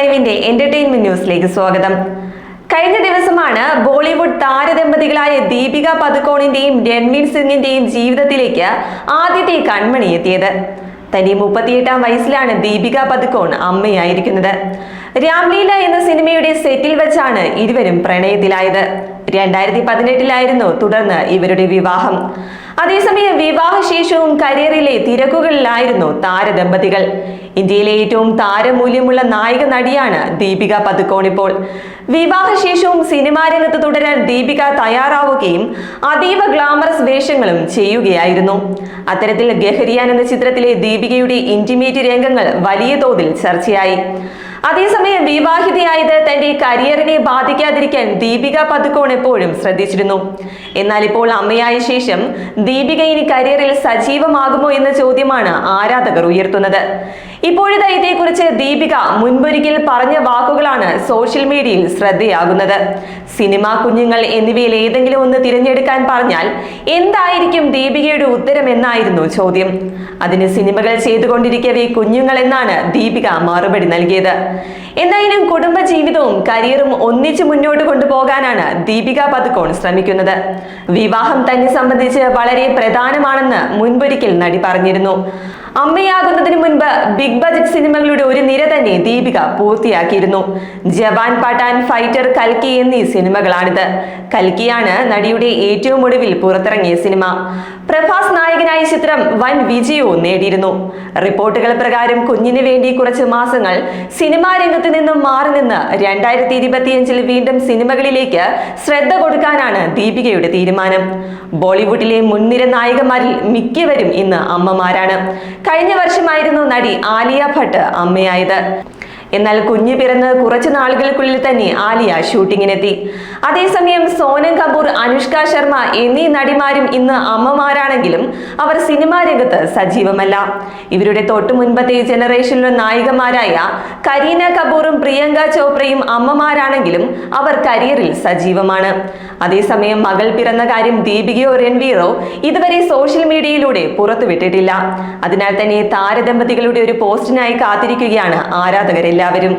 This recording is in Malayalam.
ലൈവിന്റെ എന്റർടൈൻമെന്റ് ന്യൂസിലേക്ക് സ്വാഗതം. കഴിഞ്ഞ ദിവസമാണ് ബോളിവുഡ് താരദമ്പതികളായ ദീപിക പദുക്കോണിന്റെയും രൺവീർ സിംഗിന്റെയും ജീവിതത്തിലേക്ക് ആദ്യത്തെ കൺമണി എത്തിയത്. തന്റെ മുപ്പത്തിയെട്ടാം വയസ്സിലാണ് ദീപിക പദുക്കോൺ അമ്മയായിരിക്കുന്നത്. രാംലീല എന്ന സിനിമയുടെ സെറ്റിൽ വെച്ചാണ് ഇരുവരും പ്രണയത്തിലായത്. രണ്ടായിരത്തി പതിനെട്ടിലായിരുന്നു തുടർന്ന് ഇവരുടെ വിവാഹം. അതേസമയം വിവാഹശേഷവും കരിയറിലെ തിരക്കുകളിലായിരുന്നു താരദമ്പതികൾ. ഇന്ത്യയിലെ ഏറ്റവും താരമൂല്യമുള്ള നായിക നടിയാണ് ദീപിക പതുക്കോൺ ഇപ്പോൾ. വിവാഹശേഷവും സിനിമാ രംഗത്ത് തുടരാൻ ദീപിക തയ്യാറാവുകയും അതീവ ഗ്ലാമറസ് വേഷങ്ങളും ചെയ്യുകയായിരുന്നു. അത്തരത്തിൽ ഗഹരിയാൻ എന്ന ചിത്രത്തിലെ ദീപികയുടെ ഇന്റിമേറ്റ് രംഗങ്ങൾ വലിയ തോതിൽ ചർച്ചയായി. അതേസമയം വിവാഹിതയായത് തന്റെ കരിയറിനെ ബാധിക്കാതിരിക്കാൻ ദീപിക പതുക്കോൺ എപ്പോഴും ശ്രദ്ധിച്ചിരുന്നു. എന്നാൽ ഇപ്പോൾ അമ്മയായ ശേഷം ദീപിക ഇനി കരിയറിൽ സജീവമാകുമോ എന്ന ചോദ്യമാണ് ആരാധകർ ഉയർത്തുന്നത്. ഇപ്പോഴത്തെ ഇതേക്കുറിച്ച് ദീപിക മുൻപൊരിക്കൽ പറഞ്ഞ വാക്കുകളാണ് സോഷ്യൽ മീഡിയയിൽ ശ്രദ്ധയാകുന്നത്. സിനിമ കുഞ്ഞുങ്ങൾ എന്നിവയിൽ ഏതെങ്കിലും ഒന്ന് തിരഞ്ഞെടുക്കാൻ പറഞ്ഞാൽ എന്തായിരിക്കും ദീപികയുടെ ഉത്തരം എന്നായിരുന്നു ചോദ്യം. അതിന് സിനിമകൾ ചെയ്തുകൊണ്ടിരിക്കവേ കുഞ്ഞുങ്ങൾ എന്നാണ് ദീപിക മറുപടി നൽകിയത്. എന്തായാലും കുടുംബജീവിതവും കരിയറും ഒന്നിച്ച് മുന്നോട്ട് കൊണ്ടുപോകാനാണ് ദീപിക പതുക്കോൺ ശ്രമിക്കുന്നത്. വിവാഹം തന്നെ സംബന്ധിച്ച് വളരെ പ്രധാനമാണെന്ന് മുൻപൊരിക്കൽ നടി പറഞ്ഞിരുന്നു. അമ്മയാകുന്നതിന് മുൻപ് ബിഗ് ബജറ്റ് സിനിമകളുടെ ഒരു നിര തന്നെ ദീപിക പൂർത്തിയാക്കിയിരുന്നു. ജവാൻ പാട്ടാൻ ഫൈറ്റർ കൽക്കി എന്നീ സിനിമകളാണിത്. കൽക്കിയാണ് നടിയുടെ ഏറ്റവും ഒടുവിൽ പുറത്തിറങ്ങിയ സിനിമ. പ്രഭാസ് നായകനായ ചിത്രം വൻ വിജയവും നേടിയിരുന്നു. റിപ്പോർട്ടുകൾ പ്രകാരം കുഞ്ഞിന് വേണ്ടി കുറച്ച് മാസങ്ങൾ സിനിമാ രംഗത്ത് നിന്നും മാറി നിന്ന് രണ്ടായിരത്തി ഇരുപത്തിയഞ്ചിൽ വീണ്ടും സിനിമകളിലേക്ക് ശ്രദ്ധ കൊടുക്കാനാണ് ദീപികയുടെ തീരുമാനം. ബോളിവുഡിലെ മുൻനിര നായികമാരിൽ മിക്കവരും ഇന്ന് അമ്മമാരാണ്. കഴിഞ്ഞ വർഷമായിരുന്നു നടി ആലിയ ഭട്ട് അമ്മയായത്. എന്നാൽ കുഞ്ഞു പിറന്ന് കുറച്ച് നാളുകൾക്കുള്ളിൽ തന്നെ ആലിയ ഷൂട്ടിങ്ങിനെത്തി. അതേസമയം സോനം കപൂർ അനുഷ്ക ശർമ്മ എന്നീ നടിമാരും ഇന്ന് അമ്മമാരാണെങ്കിലും അവർ സിനിമാ രംഗത്ത് സജീവമല്ല. ഇവരുടെ തൊട്ടു മുൻപത്തെ ജനറേഷനിലെ നായികമാരായ കരീന കപൂറും പ്രിയങ്ക ചോപ്രയും അമ്മമാരാണെങ്കിലും അവർ കരിയറിൽ സജീവമാണ്. അതേസമയം മകൾ പിറന്ന കാര്യം ദീപികയോ രൺവീറോ ഇതുവരെ സോഷ്യൽ മീഡിയയിലൂടെ പുറത്തുവിട്ടിട്ടില്ല. അതിനാൽ തന്നെ താരദമ്പതികളുടെ ഒരു പോസ്റ്റിനായി കാത്തിരിക്കുകയാണ് ആരാധകരെല്ലാവരും